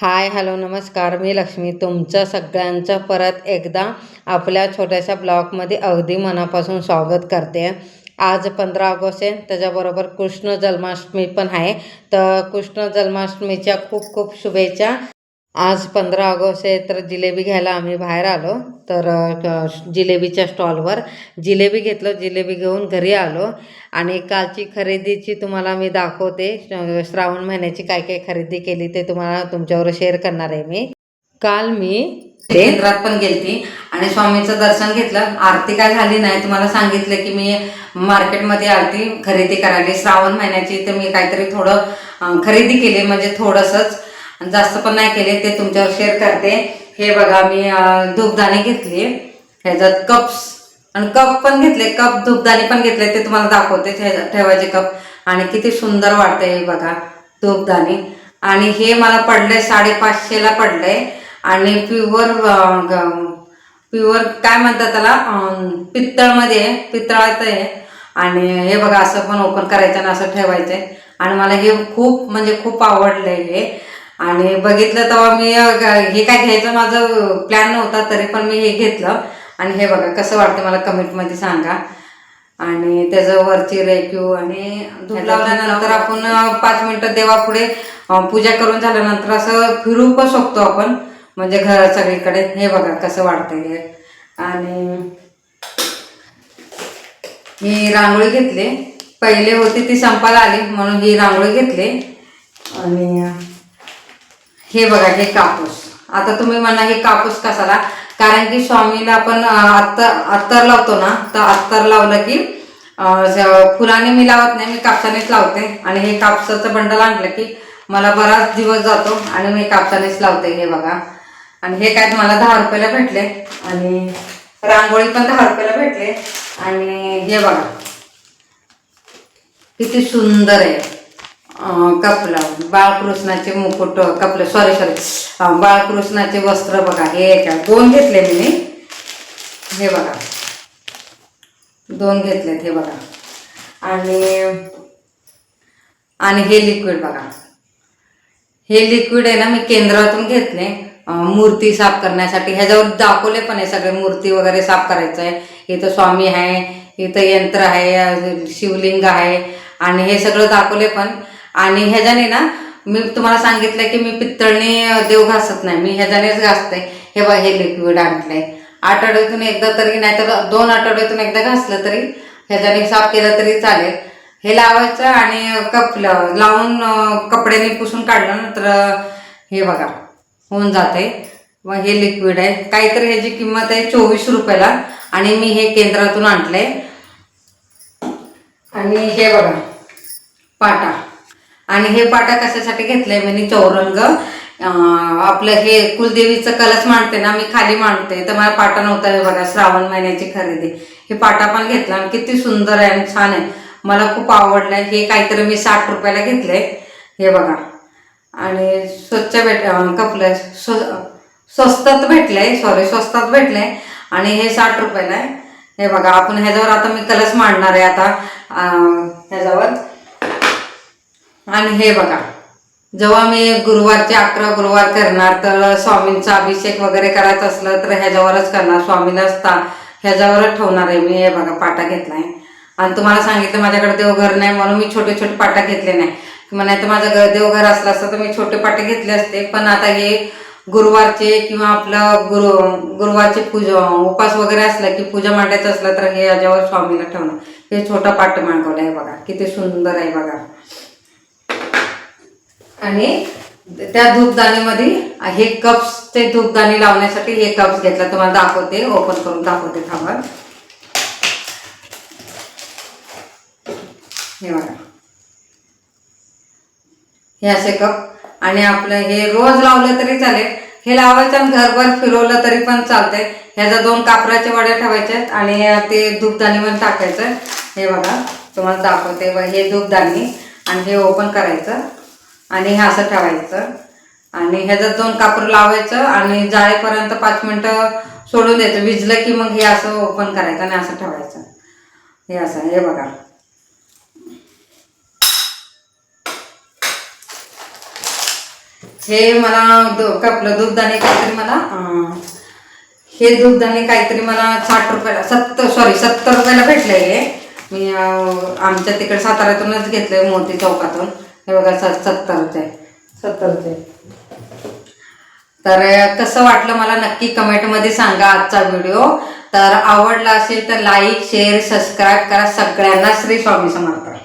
Hi hello नमस्कार. मी लक्ष्मी. तुमचं सगळ्यांचं परत एकदा आपल्या छोट्याशा ब्लॉगमध्ये अगदी मनापासून स्वागत करते. आज पंधरा ऑगस्ट आहे. त्याच्याबरोबर कृष्ण जन्माष्टमी पण आहे. तर कृष्ण जन्माष्टमीच्या खूप खूप शुभेच्छा. आज पंधरा ऑगस्ट आहे तर जिलेबी घ्यायला आम्ही बाहेर आलो. तर जिलेबीच्या स्टॉलवर जिलेबी घेतलं जिलेबी घेऊन घरी आलो. आणि कालची खरेदीची तुम्हाला मी दाखवते. श्रावण महिन्याची काय काय खरेदी केली ते तुम्हाला तुमच्यावर शेअर करणार आहे मी. काल मी केंद्रात पण गेलती आणि स्वामीचं दर्शन घेतलं. आरती काय झाली नाही तुम्हाला सांगितलं की मी मार्केटमध्ये आरती खरेदी करायली श्रावण महिन्याची तर मी काहीतरी थोडं खरेदी केली. म्हणजे थोडंसंच जास्त पण नाही केले ते तुमच्यावर शेअर करते. हे बघा मी अ, धूपदाणी घेतली. ह्याच्यात कप्स आणि कप पण घेतले. कप धूपदाणी पण घेतले. ते तुम्हाला दाखवते. ठेवायचे कप आणि किती सुंदर वाटते हे बघा धूपदाणी आणि हे मला पडलंय साडेपाचशेला पडलंय. आणि प्युअर प्युअर काय म्हणतात त्याला? पित्तळमध्ये आहे पितळाचं आहे आणि हे बघा असं पण ओपन करायचं आणि असं ठेवायचं आहे आणि मला हे खूप म्हणजे खूप आवडलंय हे. आणि बघितलं तेव्हा मी हे काय घ्यायचं माझं प्लॅन नव्हता तरी पण मी हे घेतलं. आणि हे बघा कसं वाटतं मला कमेंटमध्ये सांगा. आणि त्याचं वरची रेक्यू आणि धूप लावल्यानंतर आपण पाच मिनटं देवापुढे पूजा करून झाल्यानंतर असं फिरू पण शकतो आपण. म्हणजे घर सगळीकडे हे बघा कसं वाटतं हे. आणि मी रांगोळी घेतली. पहिले होती ती संपाला आली म्हणून ही रांगोळी घेतली. आणि हे बघा हे कापूस. आता तुम्ही म्हणा हे कापूस कसाला कारण की स्वामीला आपण अत्तर अत्तर लावतो ना तर अत्तर लावलं की फुलाने मी लावत नाही मी कापसानेच लावते. आणि हे कापसाचं बंडल आणलं की मला बराच दिवस जातो आणि मी कापसानेच लावते हे बघा. आणि हे काय मला दहा रुपयाला भेटले. आणि रांगोळी पण दहा रुपयाला भेटले. आणि हे बघा. किती सुंदर आहे. कपलं. बाळकृष्णाचे मुकुट कपलं. सॉरी सॉरी बाळकृष्णाचे वस्त्र बघा. हे याच्या दोन घेतले मी हे बघा. दोन घेतलेत हे बघा. आणि आणि हे लिक्विड बघा. हे लिक्विड आहे ना मी केंद्रातून घेतले. मूर्ती साफ करण्यासाठी. ह्याच्यावर दाखवले पण आहे सगळे. मूर्ती वगैरे साफ करायचं आहे. इथं स्वामी आहे. इथं यंत्र आहे. शिवलिंग आहे. आणि हे सगळं दाखवले पण. आणि ह्याच्याने ना मी तुम्हाला सांगितलं की मी पित्तळने देव घासत नाही. मी ह्याच्यानेच घासते. हे बघ हे लिक्विड आणलंय. आठवड्यातून एकदा तरी नाही तर दोन आठवड्यातून एकदा घासलं तरी ह्याच्याने साफ केलं तरी चालेल. हे लावायचं आणि कप लावून कपड्याने पुसून काढलं ना तर हे बघा होऊन जाते मग हे लिक्विड आहे. काहीतरी ह्याची किंमत आहे चोवीस रुपयाला आणि मी हे केंद्रातून आणलंय. आणि हे बघा पाटा. आणि हे पाटा कशासाठी घेतलंय? मी चौरंग आपलं हे कुलदेवीचं कलश मांडते ना मी खाली मांडते. तर मला पाटा नव्हता हे बघा श्रावण महिन्याची खरेदी. हे पाटा पण घेतला आणि किती सुंदर आहे आणि छान आहे. मला खूप आवडलंय. हे काहीतरी मी साठ रुपयाला घेतलंय. हे बघा. आणि स्वच्छ भेट कपलं स्व स्वस्तात भेटलंय. सॉरी स्वस्तात भेटलंय. आणि हे साठ रुपयाला आहे. हे बघा आपण ह्याच्यावर आता मी कलश मांडणार आहे आता. ह्याच्यावर. आणि हे बघा जेव्हा मी गुरुवारचे अकरा गुरुवार करणार तर स्वामींचा अभिषेक वगैरे करायचं असलं तर ह्याच्यावरच करणार स्वामीला असता ह्याच्यावरच ठेवणार आहे मी हे बघा पाटा घेतलाय. आणि तुम्हाला सांगितलं माझ्याकडे देवघर नाही म्हणून मी छोटे छोटे पाटा घेतले नाही. म्हणा तर माझं घर देवघर असलं असतं तर मी छोटे पाटे घेतले असते पण आता हे गुरुवारचे किंवा आपलं गुरु गुरुवारचे पूजा उपास वगैरे असलं की पूजा मांडायचं असलं तर हे याच्यावर स्वामीला ठेवणं हे छोटा पाट मांडवलं आहे बघा किती सुंदर आहे बघा. आणि त्या धूपदाणीमध्ये हे कप्सचे धूपदाणी लावण्यासाठी हे कप्स घेतला तुम्हाला दाखवते ओपन करून दाखवते थांबा. हे बघा. हे असे कप आणि आपलं हे रोज लावलं तरी चालेल. हे लावायचं आणि घरभर फिरवलं तरी पण चालतंय. ह्याचा दोन कापराच्या वड्या ठेवायच्या आणि ते धूपदाणीवर टाकायचं. हे बघा तुम्हाला दाखवते. हे धूपदाणी आणि हे ओपन करायचं. आणि हे असं ठेवायचं. आणि ह्याच्यात दोन कापूर लावायचं आणि जाळेपर्यंत पाच मिनटं सोडून द्यायचं. विजलं की मग हे असं ओपन करायचं आणि असं ठेवायचं. हे असं हे बघा. हे मला कपलं आपलं दूधदाणे काहीतरी मला हे दूधदाणे काहीतरी मला साठ रुपयाला सत्तर सॉरी सत्तर रुपयाला भेटले हे. मी आमच्या तिकडे साताऱ्यातूनच घेतलं मोती चौकातून. हे बघा सत सत्तरचे सत्तरचे तर कसं वाटलं मला नक्की कमेंटमध्ये सांगा आजचा व्हिडिओ. तर आवडला असेल तर लाईक शेअर सबस्क्राईब करा. सगळ्यांना श्री स्वामी समर्थ.